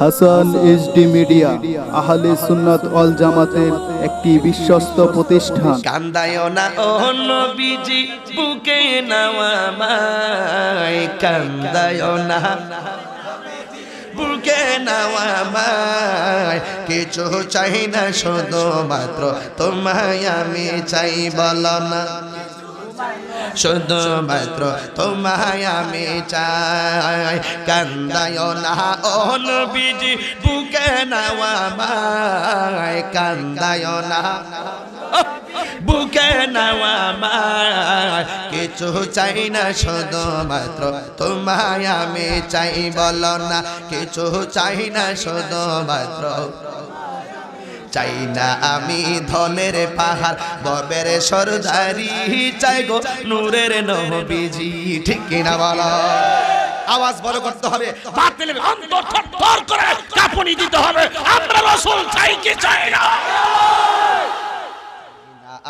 Hasan HD media, আহলে সুন্নাত all জামাতের একটি বিশ্বস্ত প্রতিষ্ঠান। কান্দায় না ও নবীজি, বুকে নাওয়া মাই। কান্দায় না, বুকে মাই। কিছু চাই না শুধু মাত্র তোমায় আমি চাই, বল না। শুধু মাত্র তোমায় আমি চাই। কান্দায় না, ও নবীজি, বুকে নাওয়া কান্দায় না, বুকে নাওয়া মার কিছু চাই না, শুধু মাত্র তোমায় আমি চাই। বল না, কিছু চাই না, শুধু মাত্র চাই না আমি ধনের পাহাড়, ববের সরদারি চাই গো নূরের নহবিজি ঠিক কিনা বলো? আওয়াজ বড় করতে হবে। বাতিল অন্তর থর করে কাঁপুনি দিতে হবে। আমরা রসুল চাই কি চাই না?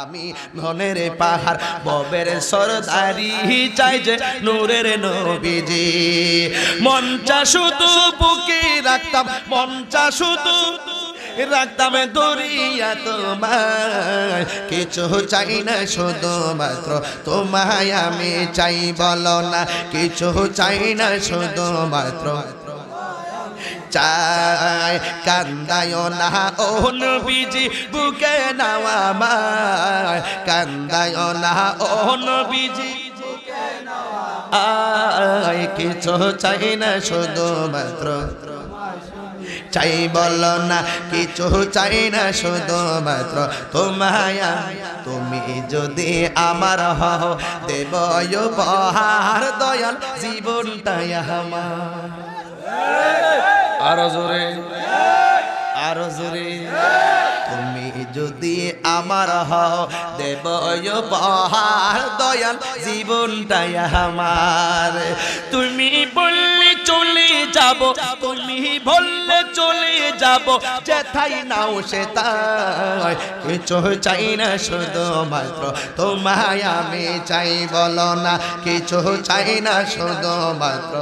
আমি মনের পাহাড়, ববের সরদারি চাই যে নূরের নবীজি। মঞ্চা শুধু বুকে রাখতাম মঞ্চা শুধু রাখতাম দরিয়া তোমায়। কিছু চাই না শুধু মাত্র তোমায় আমি চাই, বলো না। কিছু চাই না শুধু মাত্র চাই। কান্দায় না, ও নবীজি, বুকে নাওয়া মায় কান্দায় না, ও নবীজি আয় কিছু চাই না শুধু মাত্র চাই বল না কিছু চাই না শুধু মাত্র তোমায়। তুমি যদি আমার হও দেব উপহার দয়াল জীবনটাই আমার। আরও জোরে। আরও জোরে। তুমি যদি আমার হও, দেব উপহার দয়াল, জীবনটাই আমার। তুমি বললে চলে যাব, তুমি বললে চলে যাব যেথাই নাও সে তাই কিছু চাই না শুধু মাত্র তোমায় আমি চাই, বলো না, কিছু চাই না শুধু মাত্র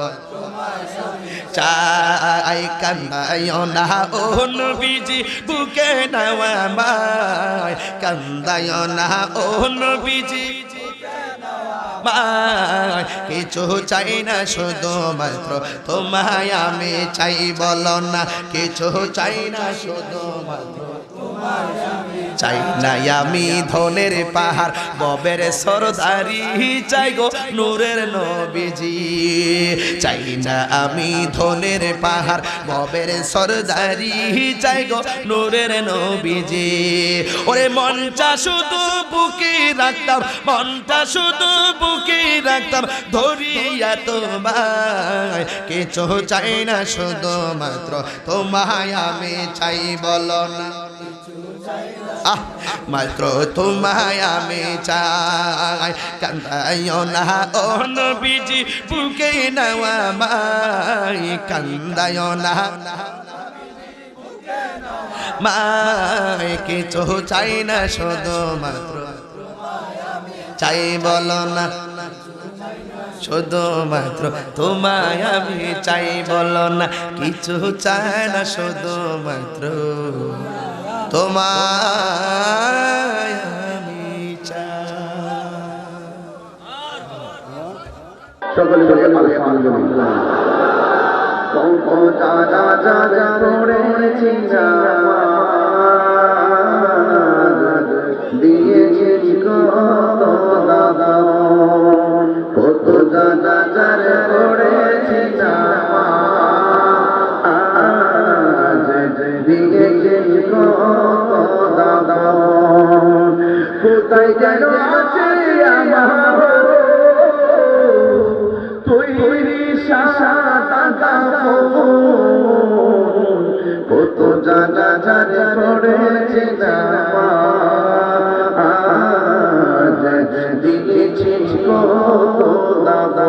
চাই কান্দায় না ও নবীজি বুকে নেওয়া মায় কান্দায় না ও নবীজি। মায় কিছু চাই না, শুধু মাত্র তোমায় আমি চাই, বলো না। কিছু চাই না, শুধু মাত্র চাই না আমি ধনের পাহাড়। ববের সরদারি চাই গো নূরের নবীজি। চাই না আমি ধনের পাহাড়, ববের সরদারি চাই গো নূরের নবীজি। ওরে মনটা শুধু বুকে রাখতাম, মনটা শুধু বুকে রাখতাম ধরিয়া তোমায়। কিছু চাই না শুধু মাত্র তোমায় আমি চাই, বলো না। মাত্র তোমায় আমি চাই। কান্দায় না, ও নবীজি, বুকে নেওয়া কান্দায় না। মাই কিছু চাই না শুধু মাত্র চাই বলো না। শুধু মাত্র তোমায় আমি চাই বলো না। কিছু চাই না শুধু মাত্র তোমায় আমি চাই। সকলে বলে আলহামদুলিল্লাহ কত দাদা দাদা পড়েছি দিয়েছি কোথায় যেন আছে আমার তৈরি কত জানা জানে পড়েছে দিয়েছি দাদা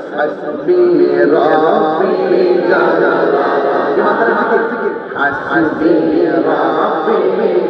حسبي ربي جل حسبي ربي لا